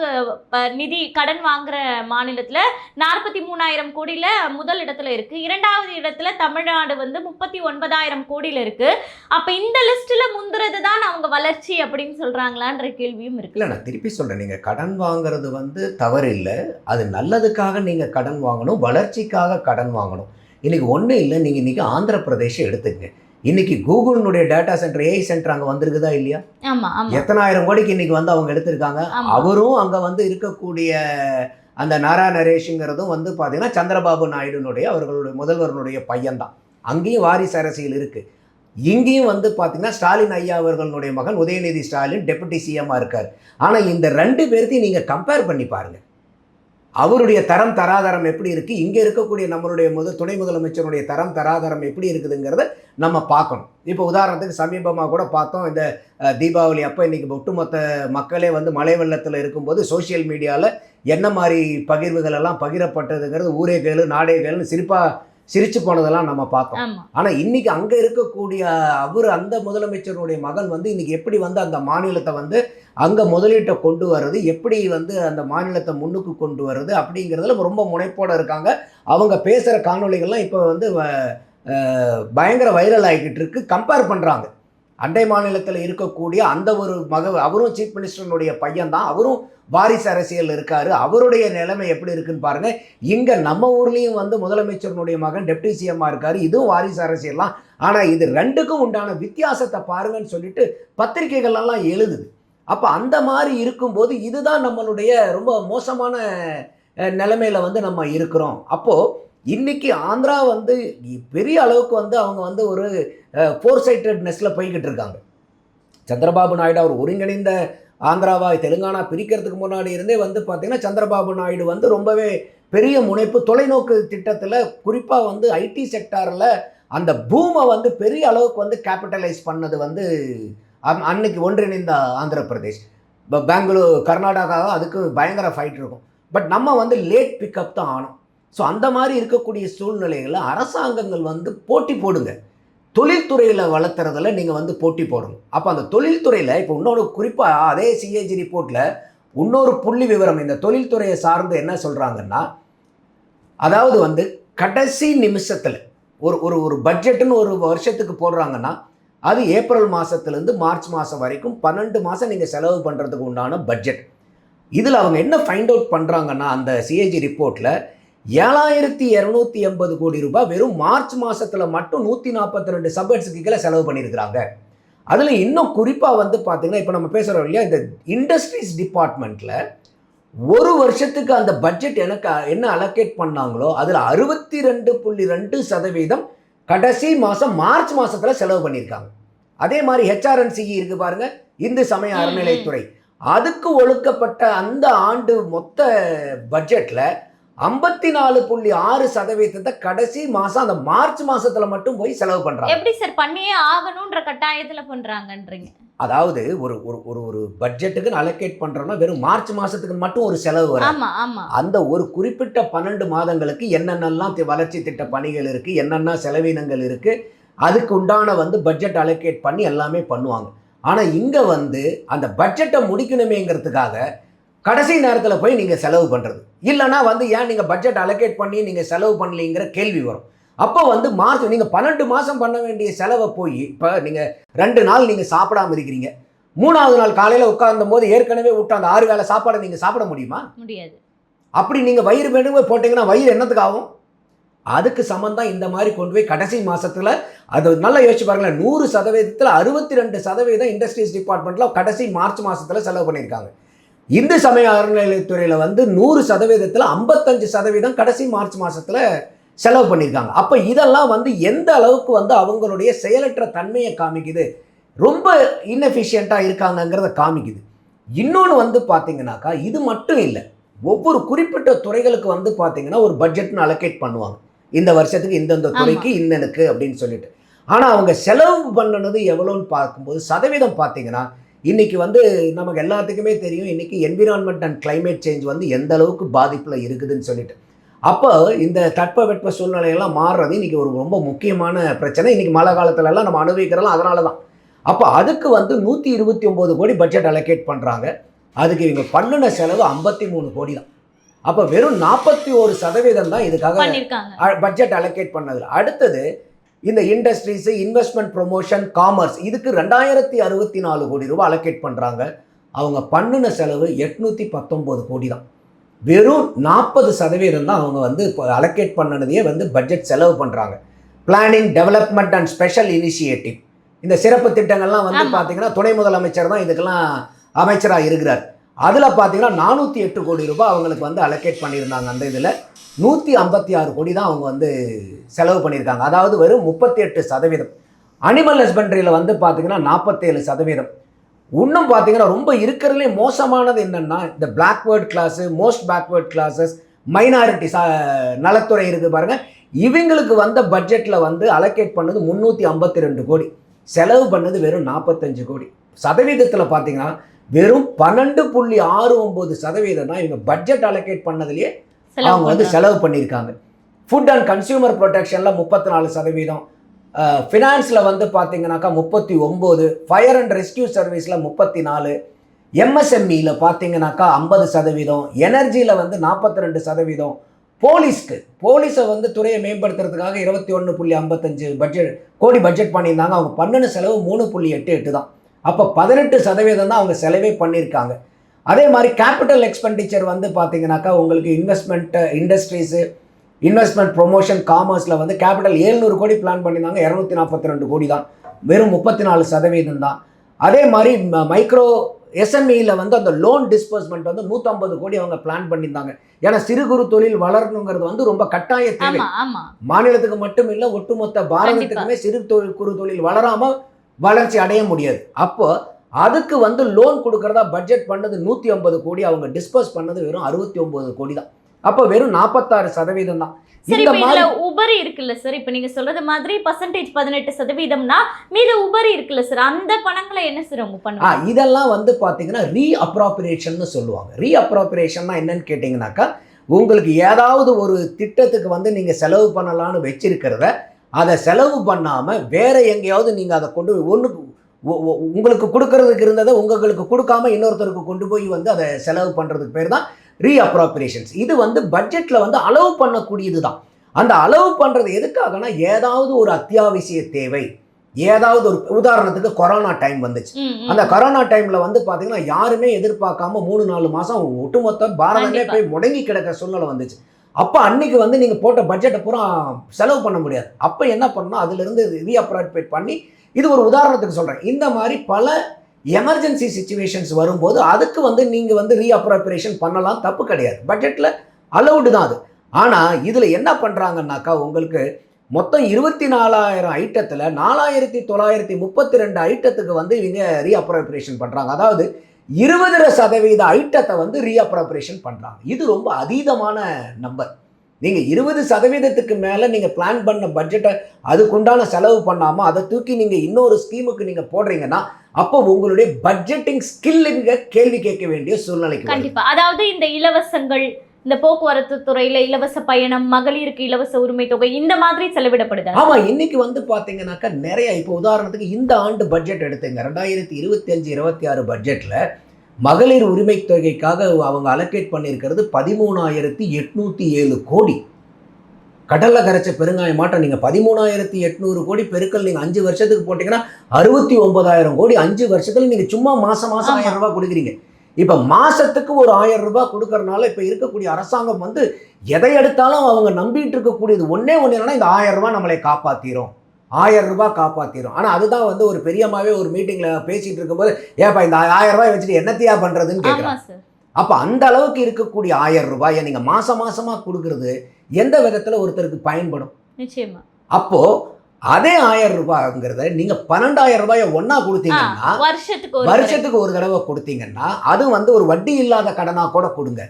நிதி கடன் வாங்குகிற மாநிலத்தில் நாற்பத்தி மூணாயிரம் கோடியில் முதல் இடத்துல இருக்குது இரண்டாவது இடத்துல தமிழ்நாடு வந்து முப்பத்தி ஒன்பதாயிரம் கோடியில் இருக்குது அப்போ இந்த லிஸ்ட்டில் முந்துறது தான் அவங்க வளர்ச்சி அப்படின்னு சொல்கிறாங்களான்ற கேள்வியும் இருக்குது
இல்லை நான் திருப்பி சொல்கிறேன் நீங்கள் கடன் வாங்குறது வந்து தவறு இல்லை அது நல்லதுக்காக நீங்கள் கடன் வாங்கணும் வளர்ச்சிக்காக கடன் வாங்கணும். இன்னைக்கு ஒன்றும் இல்லை நீங்கள் இன்றைக்கி ஆந்திர பிரதேசம் எடுத்துக்கங்க. இன்னைக்கு கூகுளினுடைய டேட்டா சென்டர் ஏஐ சென்டர் அங்கே வந்திருக்குதா இல்லையா? எத்தனாயிரம் கோடிக்கு இன்னைக்கு வந்து அவங்க எடுத்திருக்காங்க. அவரும் அங்கே வந்து இருக்கக்கூடிய அந்த நாரா நரேஷுங்கிறதும் வந்து பார்த்தீங்கன்னா சந்திரபாபு நாயுடுனுடைய அவர்களுடைய முதல்வருடைய பையன்தான். அங்கேயும் வாரிசு அரசியல் இருக்கு. இங்கேயும் வந்து பார்த்தீங்கன்னா ஸ்டாலின் ஐயா அவர்களுடைய மகன் உதயநிதி ஸ்டாலின் டெபுட்டி சிஎம்மாக இருக்கார். ஆனால் இந்த ரெண்டு பேர்த்தையும் நீங்கள் கம்பேர் பண்ணி பாருங்க. அவருடைய தரம் தராதரம் எப்படி இருக்குது இங்கே இருக்கக்கூடிய நம்மளுடைய முத துணை முதலமைச்சருடைய தரம் தராதரம் எப்படி இருக்குதுங்கிறத நம்ம பார்க்கணும். இப்போ உதாரணத்துக்கு சமீபமாக கூட பார்த்தோம் இந்த தீபாவளி அப்போ இன்றைக்கி ஒட்டுமொத்த மக்களே வந்து மழை வெள்ளத்தில் இருக்கும்போது சோஷியல் மீடியாவில் என்ன மாதிரி பகிர்வுகள் எல்லாம் பகிரப்பட்டதுங்கிறது ஊரே கேளு நாடே கேளுன்னு சிரிப்பாக சிரிச்சு போனதெல்லாம் நம்ம பார்த்தோம். ஆனால் இன்னைக்கு அங்கே இருக்கக்கூடிய அவர் அந்த முதலமைச்சருடைய மகன் வந்து இன்னைக்கு எப்படி வந்து அந்த மாநிலத்தை வந்து அங்கே முதலீட்டை கொண்டு வர்றது எப்படி வந்து அந்த மாநிலத்தை முன்னுக்கு கொண்டு வர்றது அப்படிங்கிறதுல ரொம்ப முனைப்போடு இருக்காங்க. அவங்க பேசுகிற காணொளிகள்லாம் இப்போ வந்து பயங்கர வைரல் ஆகிக்கிட்டு இருக்கு. கம்பேர் பண்ணுறாங்க அண்டை மாநிலத்தில் இருக்கக்கூடிய அந்த ஒரு மக அவரும் சீஃப் மினிஸ்டருடைய பையன் தான் அவரும் வாரிசு அரசியல் இருக்காரு. அவருடைய நிலைமை எப்படி இருக்குன்னு பாருங்க. இங்க நம்ம ஊர்லயும் வந்து முதலமைச்சருடைய மகன் டெப்டி சிஎம்மா இருக்காரு. இதுவும் வாரிசு அரசியல்லாம் ஆனா இது ரெண்டுக்கும் உண்டான வித்தியாசத்தை பாருங்கன்னு சொல்லிட்டு பத்திரிகைகள் எல்லாம் எழுதுது. அப்போ அந்த மாதிரி இருக்கும்போது இதுதான் நம்மளுடைய ரொம்ப மோசமான நிலைமையில வந்து நம்ம இருக்கிறோம். அப்போது இன்னைக்கு ஆந்திரா வந்து பெரிய அளவுக்கு வந்து அவங்க வந்து ஒரு ஃபோர் சைட்டட்னஸில் போய்கிட்டு இருக்காங்க. சந்திரபாபு நாயுடு அவர் ஒருங்கிணைந்த ஆந்திராவா தெலுங்கானா பிரிக்கிறதுக்கு முன்னாடி இருந்தே வந்து பார்த்திங்கன்னா சந்திரபாபு நாயுடு வந்து ரொம்பவே பெரிய முனைப்பு. தொலைநோக்கு திட்டத்தில் குறிப்பாக வந்து ஐடி செக்டாரில் அந்த பூமை வந்து பெரிய அளவுக்கு வந்து கேபிட்டலைஸ் பண்ணது வந்து அன்னைக்கு ஒன்றிணைந்த ஆந்திர பிரதேஷ். இப்போ பெங்களூர் கர்நாடகா அதுக்கு பயங்கர ஃபைட் இருக்கும். பட் நம்ம வந்து லேட் பிக்கப் தான் ஆனோம். ஸோ அந்த மாதிரி இருக்கக்கூடிய சூழ்நிலைகளில் அரசாங்கங்கள் வந்து போட்டி போடுங்க. தொழில்துறையில் வளர்த்துறதில் நீங்கள் வந்து போட்டி போடணும். அப்போ அந்த தொழில்துறையில் இப்போ இன்னொரு குறிப்பாக அதே சிஏஜி ரிப்போர்ட்டில் இன்னொரு புள்ளி விவரம் இந்த தொழில்துறையை சார்ந்து என்ன சொல்கிறாங்கன்னா அதாவது வந்து கடைசி நிமிஷத்தில் ஒரு ஒரு ஒரு பட்ஜெட்டுன்னு ஒரு வருஷத்துக்கு போடுறாங்கன்னா அது ஏப்ரல் மாதத்துலேருந்து மார்ச் மாதம் வரைக்கும் பன்னெண்டு மாதம் நீங்கள் செலவு பண்ணுறதுக்கு உண்டான பட்ஜெட் இதில் அவங்க என்ன ஃபைண்ட் அவுட் பண்ணுறாங்கன்னா அந்த சிஏஜி ரிப்போர்ட்டில் ஏழாயிரத்தி இரநூத்தி எண்பது கோடி ரூபாய் வெறும் மார்ச் மாசத்துல மட்டும் நூற்றி நாற்பத்தி ரெண்டு சப்ஹெட்ஸுக்கு கீழே செலவு பண்ணியிருக்கிறாங்க. அதில் இன்னும் குறிப்பாக வந்து பார்த்தீங்கன்னா இப்போ நம்ம பேசுகிறோம் இல்லையா இந்த இண்டஸ்ட்ரீஸ் டிபார்ட்மெண்ட்டில் ஒரு வருஷத்துக்கு அந்த பட்ஜெட் எனக்கு என்ன அலோகேட் பண்ணாங்களோ அதில் அறுபத்தி ரெண்டு புள்ளி ரெண்டு சதவீதம் கடைசி மாதம் மார்ச் மாதத்தில் செலவு பண்ணியிருக்காங்க. அதே மாதிரி ஹெச்ஆர்என்சிஇ இருக்கு பாருங்க இந்து சமய. அறநிலைத்துறை அதுக்கு ஒழுக்கப்பட்ட அந்த ஆண்டு மொத்த பட்ஜெட்டில் ஐம்பத்தி நாலு புள்ளி ஆறு சதவீதத்தை கடைசி மாதம் அந்த மார்ச் மாசத்துல மட்டும் போய் செலவு பண்ணுறாங்க
எப்படி சார் பண்ணியே ஆகணும்ன்ற கட்டாயத்துல பண்றாங்கன்றீங்க?
அதாவது ஒரு ஒரு ஒரு ஒரு பட்ஜெட்டுக்கு அலோகேட் பண்ணுறோம்னா வெறும் மார்ச் மாதத்துக்கு மட்டும் ஒரு செலவு வரும் அந்த ஒரு குறிப்பிட்ட பன்னெண்டு மாதங்களுக்கு என்னென்னலாம் வளர்ச்சி திட்ட பணிகள் இருக்குது என்னென்ன செலவினங்கள் இருக்குது அதுக்கு உண்டான வந்து பட்ஜெட் அலோகேட் பண்ணி எல்லாமே பண்ணுவாங்க. ஆனால் இங்கே வந்து அந்த பட்ஜெட்டை முடிக்கணுமேங்கிறதுக்காக கடைசி நேரத்தில் போய் நீங்கள் செலவு பண்ணுறது இல்லைன்னா வந்து ஏன் நீங்கள் பட்ஜெட் அலோகேட் பண்ணி நீங்கள் செலவு பண்ணலீங்கிற கேள்வி வரும். அப்போ வந்து மார்ச் நீங்கள் பன்னெண்டு மாதம் பண்ண வேண்டிய செலவை போய் இப்போ நீங்கள் ரெண்டு நாள் நீங்கள் சாப்பிடாம இருக்கிறீங்க. மூணாவது நாள் காலையில் உட்கார்ந்த போது ஏற்கனவே விட்ட அந்த ஆறு வேளை சாப்பாடை நீங்கள் சாப்பிட முடியுமா?
முடியாது.
அப்படி நீங்கள் வயிறு வேணுமே போட்டிங்கன்னா வயிறு என்னத்துக்கு ஆகும்? அதுக்கு சம்மந்தம் இந்த மாதிரி கொண்டு போய் கடைசி மாசத்துல அது நல்லா யோசிச்சு பாருங்களேன் நூறு சதவீதத்தில் அறுபத்தி ரெண்டு சதவீதம் இண்டஸ்ட்ரீஸ் டிபார்ட்மெண்ட்டில் கடைசி மார்ச் மாசத்துல செலவு பண்ணியிருக்காங்க. இந்து சமய அறநிலையத்துறையில் வந்து நூறு சதவீதத்தில் ஐம்பத்தஞ்சு சதவீதம் கடைசி மார்ச் மாசத்துல செலவு பண்ணியிருக்காங்க அப்போ இதெல்லாம் வந்து எந்த அளவுக்கு வந்து அவங்களுடைய செயலற்ற தன்மையை காமிக்குது? ரொம்ப இன்எஃபிஷியண்ட்டாக இருக்காங்கங்கிறத காமிக்குது. இன்னொன்று வந்து பார்த்தீங்கன்னாக்கா இது மட்டும் இல்லை. ஒவ்வொரு குறிப்பிட்ட துறைகளுக்கு வந்து பார்த்தீங்கன்னா ஒரு பட்ஜெட்னு அலோகேட் பண்ணுவாங்க. இந்த வருஷத்துக்கு இந்தந்த துறைக்கு இன்னனுக்கு அப்படின்னு சொல்லிட்டு. ஆனால் அவங்க செலவு பண்ணனது எவ்வளோன்னு பார்க்கும்போது சதவீதம் பார்த்தீங்கன்னா இன்னைக்கு வந்து நமக்கு எல்லாத்துக்குமே தெரியும் இன்னைக்கு என்விரான்மெண்ட் அண்ட் climate சேஞ்ச் வந்து எந்த அளவுக்கு பாதிப்பில் இருக்குதுன்னு சொல்லிட்டு. அப்போ இந்த தட்பவெட்ப சூழ்நிலையெல்லாம் மாறுறது இன்னைக்கு ஒரு ரொம்ப முக்கியமான பிரச்சனை. இன்னைக்கு மழை காலத்துல எல்லாம் நம்ம அனுபவிக்கிறோம் அதனால தான் அப்போ அதுக்கு வந்து நூற்றி இருபத்தி ஒம்பது கோடி பட்ஜெட் அலோகேட் பண்ணுறாங்க அதுக்கு இவங்க பண்ணின செலவு ஐம்பத்தி மூணு கோடி தான். அப்போ வெறும் நாற்பத்தி ஒரு சதவீதம் தான் இதுக்காக பட்ஜெட் அலோகேட் பண்ணதில். அடுத்தது இந்த இண்டஸ்ட்ரீஸு இன்வெஸ்ட்மெண்ட் ப்ரொமோஷன் காமர்ஸ் இதுக்கு ரெண்டாயிரத்தி அறுபத்தி நாலு கோடி ரூபாய் அலோகேட் பண்ணுறாங்க அவங்க பண்ணின செலவு எட்நூற்றி பத்தொம்போது கோடி தான் வெறும் நாற்பது சதவீதம் தான் அவங்க வந்து இப்போ அலோகேட் பண்ணதையே வந்து பட்ஜெட் செலவு பண்ணுறாங்க planning development and special initiative இந்த சிறப்பு திட்டங்கள்லாம் வந்து. பார்த்தீங்கன்னா துணை முதலமைச்சர் தான் இதுக்கெல்லாம் அமைச்சராக இருக்கிறார். அதில் பார்த்தீங்கன்னா நானூற்றி எட்டு கோடி ரூபாய் அவங்களுக்கு வந்து அலோகேட் பண்ணியிருந்தாங்க அந்த இதில். நூற்றி ஐம்பத்தி ஆறு கோடி தான் அவங்க வந்து செலவு பண்ணியிருக்காங்க. அதாவது வெறும் முப்பத்தி எட்டு சதவீதம். அனிமல் ஹஸ்பண்ட்ரியில் வந்து பார்த்திங்கன்னா நாற்பத்தேழு சதவீதம். இன்னும் பார்த்தீங்கன்னா ரொம்ப இருக்கிறதுலே மோசமானது என்னென்னா இந்த backward class most backward classes சா நலத்துறை இருக்குது பாருங்கள் இவங்களுக்கு வந்த பட்ஜெட்டில் வந்து அலோகேட் பண்ணது முந்நூற்றி ஐம்பத்தி ரெண்டு கோடி. செலவு பண்ணது வெறும் நாற்பத்தஞ்சு கோடி. சதவீதத்தில் பார்த்தீங்கன்னா வெறும் பன்னெண்டு புள்ளி ஆறு ஒம்பது சதவீதம் தான் இவங்க பட்ஜெட் அலோகேட் பண்ணதுலேயே அவங்க வந்து. செலவு பண்ணியிருக்காங்க. ஃபுட் அண்ட் கன்சியூமர் ப்ரொடெக்ஷனில் முப்பத்தி நாலு சதவீதம். ஃபினான்ஸில் வந்து பார்த்தீங்கன்னாக்கா முப்பத்தி ஒம்பது ஃபயர் அண்ட் ரெஸ்கியூ சர்வீஸில் முப்பத்தி நாலு எம்எஸ்எம்இயில் பார்த்தீங்கன்னாக்கா ஐம்பது சதவீதம் எனர்ஜியில் வந்து நாற்பத்தி ரெண்டு சதவீதம். போலீஸ்க்கு போலீஸை வந்து துறையை மேம்படுத்துறதுக்காக இருபத்தி ஒன்று புள்ளி ஐம்பத்தஞ்சு பட்ஜெட் கோடி பட்ஜெட் பண்ணியிருந்தாங்க. அவங்க பண்ணின செலவு மூணு புள்ளி எட்டு எட்டு தான். அப்போ பதினெட்டு சதவீதம் தான் அவங்க செலவே பண்ணியிருக்காங்க. அதே மாதிரி கேபிட்டல் எக்ஸ்பெண்டிச்சர் வந்து பார்த்தீங்கன்னாக்கா உங்களுக்கு இன்வெஸ்ட்மெண்ட் இண்டஸ்ட்ரீஸு இன்வெஸ்ட்மெண்ட் ப்ரொமோஷன் காமர்ஸில் வந்து கேபிட்டல் ஏழ்நூறு கோடி பிளான் பண்ணியிருந்தாங்க. இரநூத்தி நாற்பத்தி ரெண்டு கோடி தான். வெறும் முப்பத்தி நாலு சதவீதம் தான். அதே மாதிரி மைக்ரோ எஸ்எம்இயில் வந்து அந்த லோன் டிஸ்பர்ஸ்மெண்ட் வந்து நூற்றம்பது கோடி அவங்க பிளான் பண்ணியிருந்தாங்க. ஏன்னா சிறு குறு தொழில் வளரணுங்கிறது வந்து ரொம்ப கட்டாய தேவை. மாநிலத்துக்கு மட்டும் இல்லை ஒட்டுமொத்த பாரதத்துக்குமே சிறு தொழில் குறு தொழில் வளராம வளர்ச்சி அடைய முடியாது. அப்போ அதுக்கு வந்து லோன் கொடுக்கறதா பட்ஜெட் பண்ணது நூற்றி ஐம்பது கோடி அவங்க டிஸ்பர்ஸ் பண்ணது வெறும் அறுபத்தி ஒன்பது கோடி தான் அப்போ வெறும் நாற்பத்தாறு சதவீதம் தான். இந்த மாதிரி
உபரி இருக்குல்ல சார் இப்ப நீங்க சொல்றது மாதிரி பர்சன்டேஜ் பதினெட்டு சதவீதம்னா மீது உபரி இருக்குல்ல சார் அந்த பணங்களை என்ன சார் அவங்க பண்ணுவாங்க?
இதெல்லாம் வந்து பார்த்தீங்கன்னா ரீ அப்ராப்ரியேஷன்னு சொல்லுவாங்க. ரீ அப்ராப்ரியேஷன்னா என்னன்னு கேட்டிங்கனாக்கா உங்களுக்கு ஏதாவது ஒரு திட்டத்துக்கு வந்து நீங்கள் செலவு பண்ணலான்னு வச்சிருக்கிறத அதை செலவு பண்ணாமல் வேற எங்கேயாவது நீங்கள் அதை கொண்டு போய் ஒன்றுக்கு உங்களுக்கு கொடுக்கறதுக்கு இருந்ததை உங்களுக்கு கொடுக்காம இன்னொருத்தருக்கு கொண்டு போய் வந்து அதை செலவு பண்ணுறதுக்கு பேர் தான் ரீ அப்ராப்ரியேஷன்ஸ் இது வந்து பட்ஜெட்டில் வந்து அளவு பண்ணக்கூடியது தான் அந்த அளவு பண்ணுறது எதுக்காகனா ஏதாவது ஒரு அத்தியாவசிய தேவை. ஏதாவது ஒரு உதாரணத்துக்கு கொரோனா டைம் வந்துச்சு. அந்த கொரோனா டைம்ல வந்து பாத்தீங்கன்னா யாருமே எதிர்பார்க்காம மூணு நாலு மாசம் ஒட்டுமொத்த பாரதமே. போய் முடங்கி கிடக்க சூழ்நிலை வந்துச்சு. அப்போ அன்னைக்கு வந்து நீங்க போட்ட பட்ஜெட்டை பூரா செலவு பண்ண முடியாது. அப்போ என்ன பண்ணணும் அதுல இருந்து ரீஅப்ராப்ரேட் பண்ணி இது ஒரு உதாரணத்துக்கு சொல்கிறேன் இந்த மாதிரி பல எமர்ஜென்சி சுச்சுவேஷன்ஸ் வரும்போது அதுக்கு வந்து நீங்கள் வந்து ரீஅப்ராப்ரேஷன் பண்ணலாம் தப்பு கிடையாது. பட்ஜெட்டில் அலௌடு தான் அது. ஆனால் இதில் என்ன பண்ணுறாங்கன்னாக்கா உங்களுக்கு மொத்தம் இருபத்தி நாலாயிரம் ஐட்டத்தில் நாலாயிரத்தி தொள்ளாயிரத்தி முப்பத்தி ரெண்டு ஐட்டத்துக்கு வந்து இவங்க ரீஅப்ராப்ரேஷன் பண்ணுறாங்க அதாவது இருபது சதவீத ஐட்டத்தை வந்து ரீஅப்ராப்ரேஷன் பண்ணுறாங்க இது ரொம்ப அதீதமான நம்பர் நீங்கள் இருபது சதவீதத்துக்கு மேலே நீங்கள் பிளான் பண்ண பட்ஜெட்டை அதுக்குண்டான செலவு பண்ணாமல் அதை தூக்கி நீங்கள் இன்னொரு ஸ்கீமுக்கு நீங்கள் போடுறீங்கன்னா அப்போ உங்களுடைய பட்ஜெட்டிங் ஸ்கில்லுங்க கேள்வி கேட்க வேண்டிய சூழ்நிலைக்கு வருது.
கண்டிப்பா. அதாவது இந்த இலவசங்கள் இந்த போக்குவரத்து துறையில இலவச பயணம் மகளிருக்கு இலவச உரிமை தொகை இந்த மாதிரி செலவிடப்படுதா?
ஆமா இன்னைக்கு வந்து பாத்தீங்கன்னாக்கா நிறைய இப்போ உதாரணத்துக்கு இந்த ஆண்டு பட்ஜெட் எடுத்துங்க. ரெண்டாயிரத்தி இருபத்தி அஞ்சு இருபத்தி ஆறு பட்ஜெட்ல மகளிர் உரிமை தொகைக்காக அவங்க அலோகேட் பண்ணியிருக்கிறது பதிமூணாயிரத்தி எட்நூத்தி ஏழு கோடி. கடல்ல கரைச்ச பெருங்காயம் மாட்டம் நீங்க பதிமூணாயிரத்தி எட்நூறு கோடி பெருக்கல் நீங்க அஞ்சு வருஷத்துக்கு போட்டீங்கன்னா அறுபத்தி ஒன்பதாயிரம் கோடி அஞ்சு வருஷத்துல நீங்க சும்மா மாசம் மாசம்
ஆமா.
ஆயிரம் ரூபாய் கொடுக்குறீங்க. இப்ப மாசத்துக்கு ஒரு ஆயிரம் ரூபாய் கொடுக்கறனால இப்ப இருக்கக்கூடிய அரசாங்கம் வந்து எதை எடுத்தாலும் அவங்க நம்பிட்டு இருக்கக்கூடியது ஒண்ணே ஒன்று என்னன்னா இந்த ஆயிரம் ரூபாய் நம்மளை காப்பாத்திரும். ஆயிரம் ரூபாய் காப்பாத்திரும். ஆனா அதுதான் வந்து ஒரு பெரியம்மாவே ஒரு மீட்டிங்ல பேசிட்டு இருக்கும்போது ஏப்பா இந்த ஆயிரம் ரூபாய் வச்சுட்டு என்னத்தையா பண்றதுன்னு
ஆமா
கேட்குறாங்க அப்ப அந்த அளவுக்கு இருக்கக்கூடிய ஆயிரம் ரூபாயை நீங்க மாசம் மாசமா கொடுக்கறது எந்த விதத்துல ஒருத்தருக்கு பயன்படும்?
நிச்சயமா.
அப்போ அதே ஆயிரம் ரூபாய்ங்கிறத நீங்க பன்னெண்டாயிரம் ரூபாயை
ஆ,
கொடுத்தீங்கன்னா
வருஷத்துக்கு.
வருஷத்துக்கு ஒரு தடவை கொடுத்தீங்கன்னா அது வந்து ஒரு வட்டி இல்லாத கடனா கூட கொடுங்க.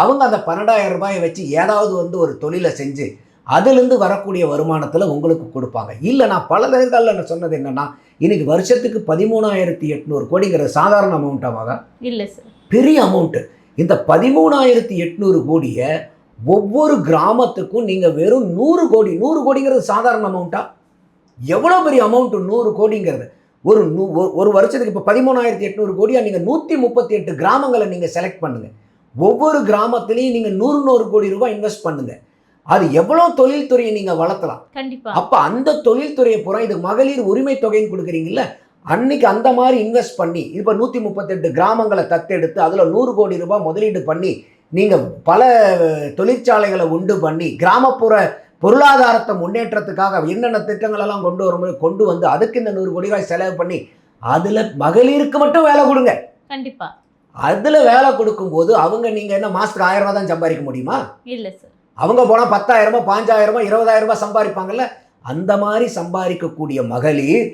அவங்க அந்த பன்னெண்டாயிரம் ரூபாயை வச்சு ஏதாவது வந்து ஒரு தொழிலை செஞ்சு அதிலிருந்து வரக்கூடிய வருமானத்தில் உங்களுக்கு கொடுப்பாங்க. இல்லை நான் பல நேரங்களில் நான் சொன்னது என்னன்னா இன்னைக்கு வருஷத்துக்கு பதிமூணாயிரத்தி எட்நூறு கோடிங்கிறது சாதாரண அமௌண்ட்டாக
இல்ல சார்
பெரிய அமௌண்ட்டு இந்த பதிமூணாயிரத்தி எட்நூறு கோடியை ஒவ்வொரு கிராமத்துக்கும் நீங்கள் வெறும் நூறு கோடி நூறு கோடிங்கிறது சாதாரண அமௌண்ட்டா எவ்வளோ பெரிய அமௌண்ட்டு நூறு கோடிங்கிறது? ஒரு நூ ஒரு- வருஷத்துக்கு இப்போ பதிமூணாயிரத்தி எட்நூறு கோடியா நீங்கள் நூற்றி முப்பத்தி எட்டு கிராமங்களை நீங்கள் செலக்ட் பண்ணுங்கள் ஒவ்வொரு கிராமத்துலேயும் நீங்கள் நூறு நூறு கோடி ரூபாய் இன்வெஸ்ட் பண்ணுங்க. அது எவ்வளோ தொழில்துறையை நீங்கள் வளர்த்தலாம்?
கண்டிப்பா.
அப்போ அந்த தொழில்துறையை பூரா இது மகளிர் உரிமை தொகைன்னு கொடுக்குறீங்கல்ல? அன்னைக்கு அந்த மாதிரி இன்வெஸ்ட் பண்ணி இப்போ நூற்றி முப்பத்தெட்டு கிராமங்களை தத்தெடுத்து அதில் நூறு கோடி ரூபாய் முதலீடு பண்ணி நீங்கள் பல தொழிற்சாலைகளை உண்டு பண்ணி கிராமப்புற பொருளாதாரத்தை முன்னேற்றத்துக்காக என்னென்ன திட்டங்கள் எல்லாம் கொண்டு வரும் கொண்டு வந்து அதுக்கு இந்த நூறு கோடி ரூபாய் செலவு பண்ணி அதில் மகளிருக்கு மட்டும் வேலை கொடுங்க.
கண்டிப்பா.
அதில் வேலை கொடுக்கும்போது அவங்க நீங்கள் என்ன மாதத்துக்கு ஆயிரம் ரூபாய் தான் சம்பாதிக்க முடியுமா?
இல்ல சார்
அவங்க போனால் பத்தாயிரமோ பாஞ்சாயிரமோ இருபதாயிரமோ சம்பாதிப்பாங்கல்ல? அந்த மாதிரி சம்பாதிக்கக்கூடிய மகளிர்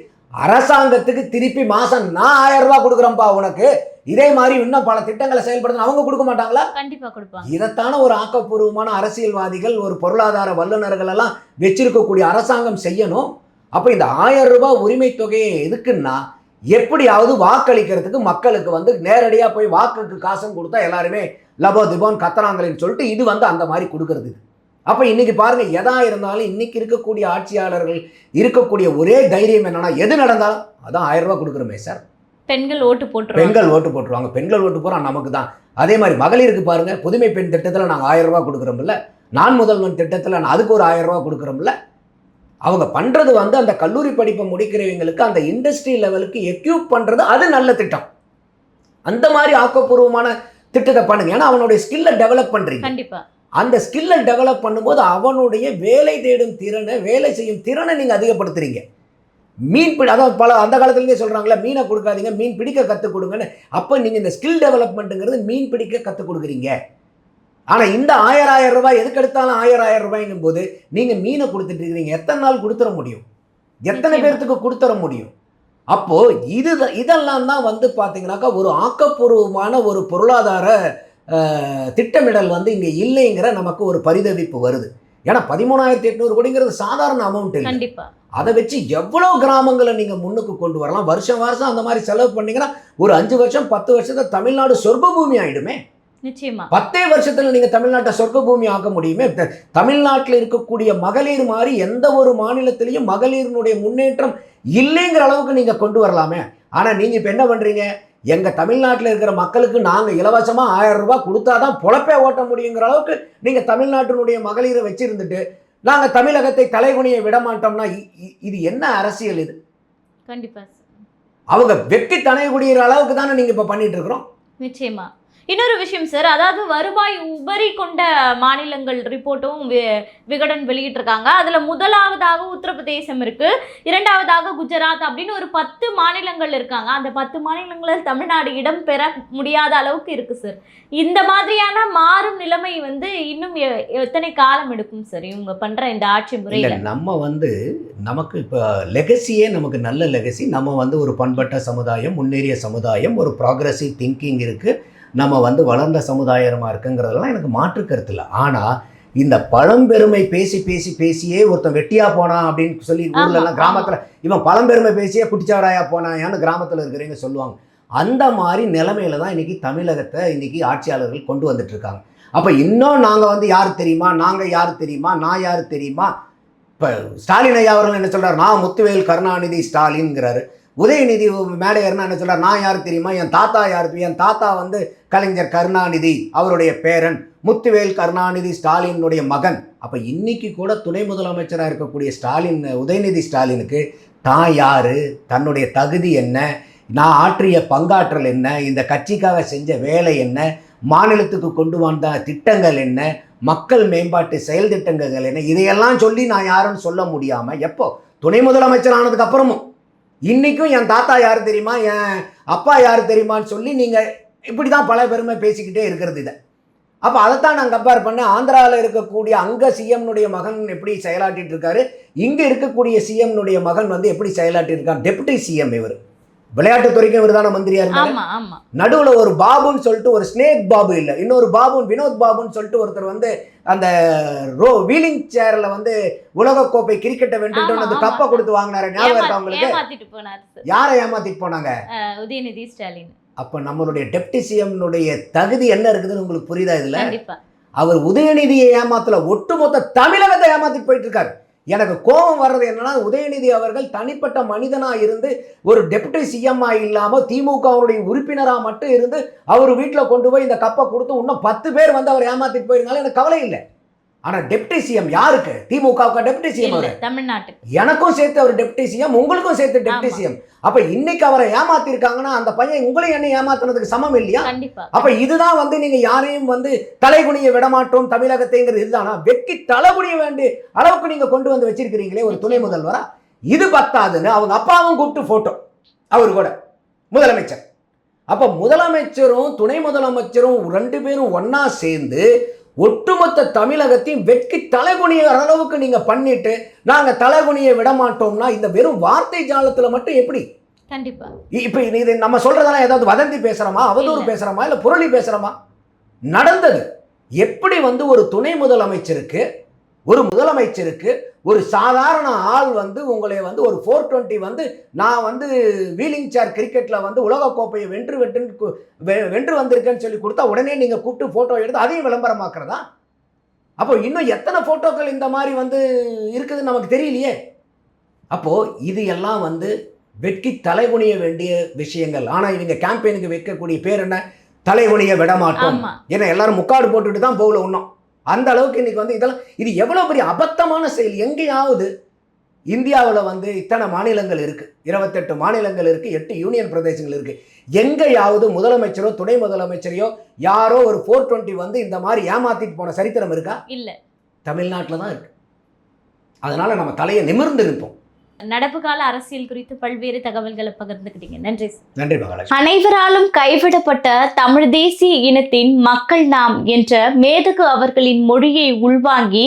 அரசாங்கத்துக்கு திருப்பி மாதம் நான் ஆயிரம் ரூபாய் கொடுக்குறேன்ப்பா உனக்கு. இதே மாதிரி இன்னும் பல திட்டங்களை செயல்படுத்தணும். அவங்க கொடுக்க மாட்டாங்களா?
கண்டிப்பா கொடுப்பாங்க.
இதைத்தான ஒரு ஆக்கப்பூர்வமான அரசியல்வாதிகள் ஒரு பொருளாதார வல்லுநர்கள் எல்லாம் வச்சிருக்கக்கூடிய அரசாங்கம் செய்யணும். அப்போ இந்த ஆயிரம் ரூபாய் உரிமை தொகையை எதுக்குன்னா எப்படியாவது வாக்களிக்கிறதுக்கு மக்களுக்கு வந்து நேரடியாக போய் வாக்குக்கு காசும் கொடுத்தா எல்லாருமே லபோ திபோன் கத்துறாங்களேன்னு சொல்லிட்டு இது வந்து அந்த மாதிரி கொடுக்கறது அப்போ இன்னைக்கு பாருங்க எதா இருந்தாலும் இன்னைக்கு இருக்கக்கூடிய ஆட்சியாளர்கள் இருக்கக்கூடிய ஒரே தைரியம் என்னன்னா எது நடந்தாலும் அதான் ஆயிரம் ரூபாய் கொடுக்குறோமே சார்.
பெண்கள் ஓட்டு போட்டுருவாங்க.
பெண்கள் ஓட்டு போட்டுருவாங்க. பெண்கள் ஓட்டு போகிறோம் நமக்கு தான். அதே மாதிரி மகளிருக்கு பாருங்க புதுமை பெண் திட்டத்தில் நாங்கள் ஆயிரம் ரூபாய் கொடுக்குறோம்ல. நான் முதல்வன் திட்டத்தில் நான் அதுக்கு ஒரு ஆயிரம் ரூபாய் கொடுக்குறோம்ல. அவங்க பண்ணுறது வந்து அந்த கல்லூரி படிப்பை முடிக்கிறவங்களுக்கு அந்த இண்டஸ்ட்ரி லெவலுக்கு எக்யூப் பண்ணுறது அது நல்ல திட்டம். அந்த மாதிரி ஆக்கப்பூர்வமான திட்டத்தை பண்ணுங்க. ஏன்னா அவனுடைய ஸ்கில்லை டெவலப் பண்ணுறீங்க
கண்டிப்பா.
அந்த ஸ்கில்லை டெவலப் பண்ணும்போது அவனுடைய வேலை தேடும் திறனை வேலை செய்யும் திறனை நீங்கள் அதிகப்படுத்துறீங்க. மீன் பிடி அதாவது பல அந்த காலத்துலேருந்தே சொல்கிறாங்களே மீனை கொடுக்காதீங்க மீன் பிடிக்க கற்றுக் கொடுங்கன்னு. அப்போ நீங்கள் இந்த ஸ்கில் டெவலப்மெண்ட்டுங்கிறது மீன் பிடிக்க கற்றுக் கொடுக்குறீங்க. ஆனால் இந்த ஆயிரம் ஆயிரம் ரூபாய் எதுக்கு எடுத்தாலும் ஆயிரம் ஆயிரம் ரூபாய்ங்கும் போது நீங்கள் மீனை கொடுத்துட்டு இருக்கிறீங்க. எத்தனை நாள் கொடுத்துட முடியும்? எத்தனை. பேர்த்துக்கு கொடுத்துட முடியும்? அப்போ இது இதெல்லாம் தான் வந்து பார்த்தீங்கன்னாக்கா ஒரு ஆக்கப்பூர்வமான ஒரு பொருளாதார திட்டமிடல் வந்து இங்கே இல்லைங்கிற நமக்கு ஒரு பரிதவிப்பு வருது. ஏன்னா பதிமூணாயிரத்தி எட்நூறு கோடிங்கிறது சாதாரண அமௌண்ட் இல்லை.
கண்டிப்பா.
அதை வச்சு எவ்வளோ கிராமங்களை நீங்கள் முன்னுக்கு கொண்டு வரலாம்? வருஷம் வருஷம் அந்த மாதிரி செலவு பண்ணீங்கன்னா ஒரு அஞ்சு வருஷம் பத்து வருஷத்துல தமிழ்நாடு சொர்க்க பூமி ஆயிடுமே.
நிச்சயமா.
பத்தே வருஷத்துல நீங்க தமிழ்நாட்டை சொர்க்க பூமி ஆக்க முடியுமே? தமிழ்நாட்டில் இருக்கக்கூடிய மகளிர் மாதிரி எந்த ஒரு மாநிலத்திலையும் மகளிரினுடைய முன்னேற்றம் இல்லைங்கிற அளவுக்கு நீங்க கொண்டு வரலாமே. ஆனா நீங்க இப்ப என்ன பண்றீங்க? எங்க தமிழ்நாட்டில் இருக்கிற மக்களுக்கு நாங்க இலவசமா ஆயிரம் ரூபாய் கொடுத்தாதான் பொழப்பே ஓட்ட முடியுங்கிற அளவுக்கு நீங்க தமிழ்நாட்டினுடைய மகளிரை வச்சிருந்துட்டு நாங்க தமிழகத்தை தலைகுனியை விட மாட்டோம்னா இது என்ன அரசியல் இது?
கண்டிப்பா.
அவங்க வெட்டி தனையக்கூடிய அளவுக்கு தானே நீங்க இப்ப பண்ணிட்டு இருக்கிறோம்.
நிச்சயமா. இன்னொரு விஷயம் சார் அதாவது வருவாய் உபரி கொண்ட மாநிலங்கள் ரிப்போர்ட்டும் விகடன் வெளியிட்டிருக்காங்க. அதுல முதலாவதாக உத்தரப்பிரதேசம் இருக்கு. இரண்டாவதாக குஜராத் அப்படின்னு ஒரு பத்து மாநிலங்கள் இருக்காங்க. அந்த பத்து மாநிலங்களில் தமிழ்நாடு இடம் பெற முடியாத அளவுக்கு இருக்கு சார் இந்த மாதிரியான மாறும் நிலைமை வந்து இன்னும் எத்தனை காலம் எடுக்கும் சார் இவங்க பண்ற இந்த ஆட்சி முறையில.
நம்ம வந்து நமக்கு இப்போ லெகசியே நமக்கு நல்ல லெகசி நம்ம வந்து ஒரு பண்பட்ட சமுதாயம் முன்னேறிய சமுதாயம் ஒரு ப்ராக்ரஸிவ் திங்கிங் இருக்குது நம்ம வந்து வளர்ந்த சமுதாயமாக இருக்குங்கிறதெல்லாம் எனக்கு மாற்று கருத்து இல்லை. ஆனால் இந்த பழம்பெருமை பேசி பேசி பேசியே ஒருத்தன் வெட்டியா போனான் அப்படின்னு சொல்லி ஊர்ல எல்லாம் கிராமத்தில் இவன் பழம்பெருமை பேசியே குட்டிச்சவராயா போனாயான்னு கிராமத்தில் இருக்கிறவங்க சொல்லுவாங்க. அந்த மாதிரி நிலைமையில தான் இன்னைக்கு தமிழகத்தை இன்னைக்கு ஆட்சியாளர்கள் கொண்டு வந்துட்டு இருக்காங்க. அப்போ இன்னும் நாங்கள் வந்து யார் தெரியுமா? நாங்கள் யார் தெரியுமா? நான் யார் தெரியுமா? இப்போ ஸ்டாலின் ஐயா அவர்கள் என்ன சொல்றாரு? நான் முத்துவேல் கருணாநிதி ஸ்டாலின்ங்கிறாரு. உதயநிதி மேடை என்ன சொல்றாரு? நான் யார் தெரியுமா? என் தாத்தா யார் என் தாத்தா வந்து கலைஞர் கருணாநிதி அவருடைய பேரன் முத்துவேல் கருணாநிதி ஸ்டாலினுடைய மகன். அப்போ இன்னைக்கு கூட துணை முதலமைச்சராக இருக்கக்கூடிய ஸ்டாலின் உதயநிதி ஸ்டாலினுக்கு தான் யார்? தன்னுடைய தகுதி என்ன? நான் ஆற்றிய பங்காற்றல் என்ன? இந்த கட்சிக்காக செஞ்ச வேலை என்ன? மாநிலத்துக்கு கொண்டு வந்த திட்டங்கள் என்ன? மக்கள் மேம்பாட்டு செயல் திட்டங்கள் என்ன? இதையெல்லாம் சொல்லி நான் யாருன்னு சொல்ல முடியாமல் எப்போ? துணை முதலமைச்சர் ஆனதுக்கு அப்புறமும். இன்னைக்கும் என் தாத்தா யார் தெரியுமா? என் அப்பா யார் தெரியுமான்னு சொல்லி நீங்கள் இப்படி தான் பல பெருமை பேசிக்கிட்டே இருக்கிறது இதை. அப்போ அதைத்தான் நான் கம்பேர் பண்ணேன். ஆந்திராவில் இருக்கக்கூடிய அங்கே சிஎம்னுடைய மகன் எப்படி செயலாற்றிட்டு இருக்காரு? இங்கே இருக்கக்கூடிய சிஎம்னுடைய மகன் வந்து எப்படி செயலாற்றிட்டு டெப்டி டெபுட்டி சிஎம் இவர். விளையாட்டுத்துறைக்கும் இவர் தானே மந்திரியா இருந்தாரு. நடுவில் ஒரு பாபுன்னு சொல்லிட்டு ஒரு ஸ்னேக் பாபு இல்லை. இன்னொரு பாபு வினோத் பாபுன்னு சொல்லிட்டு ஒருத்தர் வந்து அந்த ரோ வீலிங் சேர்ல வந்து உலகக்கோப்பை கிரிக்கெட்டை வென்றுட்டு அந்த. கப்பை கொடுத்து வாங்கினாரு. ஞாபகம் இருக்கா
சார்
யாரை ஏமாத்திட்டு போனாங்க?
உதயநிதி ஸ்டாலின்.
அப்ப நம்மளுடைய டெப்டி சிஎம்னுடைய தகுதி என்ன இருக்குதுன்னு உங்களுக்கு புரியுதா இதுல? அவர் உதயநிதியை ஏமாத்தல ஒட்டுமொத்த தமிழகத்தை ஏமாத்திட்டு போயிட்டு இருக்காரு. எனக்கு கோபம் வர்றது என்னன்னா உதயநிதி அவர்கள் தனிப்பட்ட மனிதனாக இருந்து ஒரு டெபுட்டி சிஎம்ஆ இல்லாமல் திமுகவுடைய உறுப்பினராக மட்டும் இருந்து அவர் வீட்டில் கொண்டு போய் இந்த கப்பை கொடுத்து இன்னும் பத்து பேர் வந்து அவர் ஏமாத்திட்டு போயிருந்தாலும் எனக்கு கவலை இல்லை. ஆனா டெப்டி சிஎம் யாருக்கு? திமுகவுக்கு டெப்டி சிஎம் அவர்?
தமிழ்நாட்டுக்கு.
எனக்கும் சேர்த்து அவர் டெப்டி சிஎம் உங்களுக்கும் சேர்த்து டெப்டி. சிஎம் அப்ப இன்னைக்கு அவரை ஏமாத்திருக்காங்கன்னா அந்த பையன் உங்களையும் என்ன ஏமாத்துனதுக்கு சமம் இல்லையா? அப்ப இதுதான் வந்து நீங்க யாரையும் வந்து தலைகுனிய விடமாட்டோம் தமிழகத்தைங்கிறது இதுதானா. வெக்கி தலைகுனிய வேண்டிய அளவுக்கு நீங்க கொண்டு வந்து வச்சிருக்கிறீங்களே ஒரு துணை முதல்வரா? இது பத்தாதுன்னு அவங்க அப்பாவும் கூப்பிட்டு போட்டோ அவர் கூட. முதலமைச்சர். அப்ப முதலமைச்சரும் துணை முதலமைச்சரும் ரெண்டு பேரும் ஒண்ணா சேர்ந்து ஒட்டுமொத்த தமிழகத்தையும் வெட்கி தலைகுனிய அளவுக்கு நீங்க பண்ணிட்டு நாங்க தலைகுனிய விட மாட்டோம்னா இந்த வெறும் வார்த்தை ஜாலத்துல மட்டும் எப்படி?
கண்டிப்பா.
இப்ப இது- நம்ம சொல்றதெல்லாம் ஏதாவது வதந்தி பேசுறோமா அவதூறு. பேசுறோமா இல்ல புரளி பேசுறோமா? நடந்தது. எப்படி வந்து ஒரு துணை முதலமைச்சருக்கு ஒரு முதலமைச்சருக்கு ஒரு சாதாரண ஆள் வந்து உங்களை வந்து ஒரு ஃபோர் டுவெண்ட்டி வந்து நான் வந்து வீலிங் சேர் கிரிக்கெட்ல வந்து உலக கோப்பையை வென்று வென்று வென்று வந்திருக்கேன்னு சொல்லி கொடுத்தா உடனே நீங்க கூப்பிட்டு போட்டோ எடுத்து அதையும் விளம்பரமாக்குறதா? அப்போ இன்னும் எத்தனை போட்டோக்கள் இந்த மாதிரி வந்து இருக்குதுன்னு நமக்கு தெரியலையே. அப்போ இது எல்லாம் வந்து வெட்கி தலைகுனிய வேண்டிய விஷயங்கள். ஆனா இவங்க கேம்பெயினுக்கு வைக்கக்கூடிய பேர் என்ன? தலைகுனிய விட மாட்டோம்
ஆமா.
ஏன்னா எல்லாரும் முக்காடு போட்டுட்டு தான் போகல இன்னும். அந்த அளவுக்கு இன்னைக்கு வந்து இதெல்லாம் இது எவ்வளவு பெரிய அபத்தமான செயல். எங்கேயாவது இந்தியாவில் வந்து இத்தனை மாநிலங்கள் இருக்கு. இருபத்தெட்டு மாநிலங்கள் இருக்கு எட்டு யூனியன் பிரதேசங்கள் இருக்கு. எங்கேயாவது முதலமைச்சரோ துணை முதலமைச்சரையோ யாரோ ஒரு ஃபோர் டுவெண்ட்டி வந்து இந்த மாதிரி ஏமாத்திட்டு போன சரித்திரம் இருக்கா?
இல்ல.
தமிழ்நாட்டில் தான் இருக்கு. அதனால நம்ம தலையை நிமிர்ந்து இருப்போம்
நடப்பு கால அரசியல் குறித்து பல்வேறு தகவல்களை பகிர்ந்துக்கிட்டீங்க நன்றி.
நன்றி மகாலட்சுமி
அனைவராலும் கைவிடப்பட்ட தமிழ் தேசிய இனத்தின் மக்கள் நாம் என்ற மேதகு அவர்களின் மொழியை உள்வாங்கி